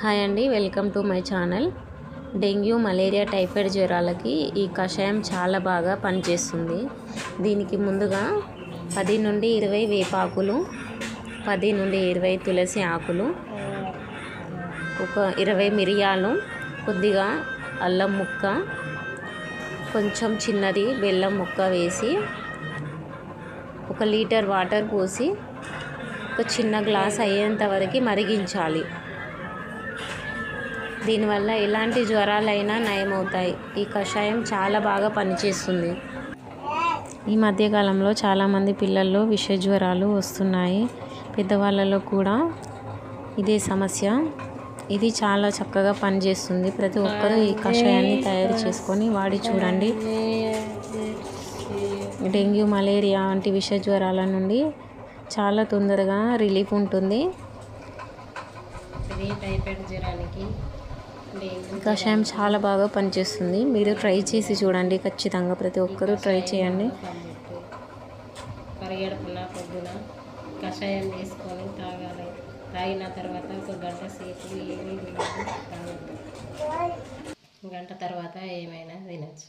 Hi అండి welcome to my channel. Dengue malaria typhoid జ్వరాలకి ఈ కషాయం చాలా బాగా పనిచేస్తుంది. దీనికి ముందుగా పది నుండి ఇరవై వేపాకులు పది నుండి ఇరవై తులసి ఆకులు ఒక ఇరవై మిరియాలు కొద్దిగా అల్లం ముక్క కొంచెం చిన్నది బెల్లం ముక్క వేసి ఒక లీటర్ వాటర్ పోసి ఒక చిన్న గ్లాస్ అయ్యేంత వరకు మరిగించాలి. దీనివల్ల ఎలాంటి జ్వరాలైనా నయమవుతాయి. ఈ కషాయం చాలా బాగా పనిచేస్తుంది. ఈ మధ్యకాలంలో చాలామంది పిల్లల్లో విష జ్వరాలు వస్తున్నాయి. పెద్దవాళ్ళలో కూడా ఇదే సమస్య. ఇది చాలా చక్కగా పనిచేస్తుంది. ప్రతి ఒక్కరూ ఈ కషాయాన్ని తయారు చేసుకొని వాడి చూడండి. డెంగ్యూ మలేరియా వంటి విష జ్వరాల నుండి చాలా తొందరగా రిలీఫ్ ఉంటుంది. టైఫాయిడ్ జ్వరానికి కషాయం చాలా బాగా పనిచేస్తుంది. మీరు ట్రై చేసి చూడండి. ఖచ్చితంగా ప్రతి ఒక్కరూ ట్రై చేయండి. పరిగెడుపున పొద్దున కషాయం వేసుకొని తాగాలి. తాగిన తర్వాత ఒక గంట సేపు ఏమీ తినద్దు. గంట తర్వాత ఏమైనా తినచ్చు.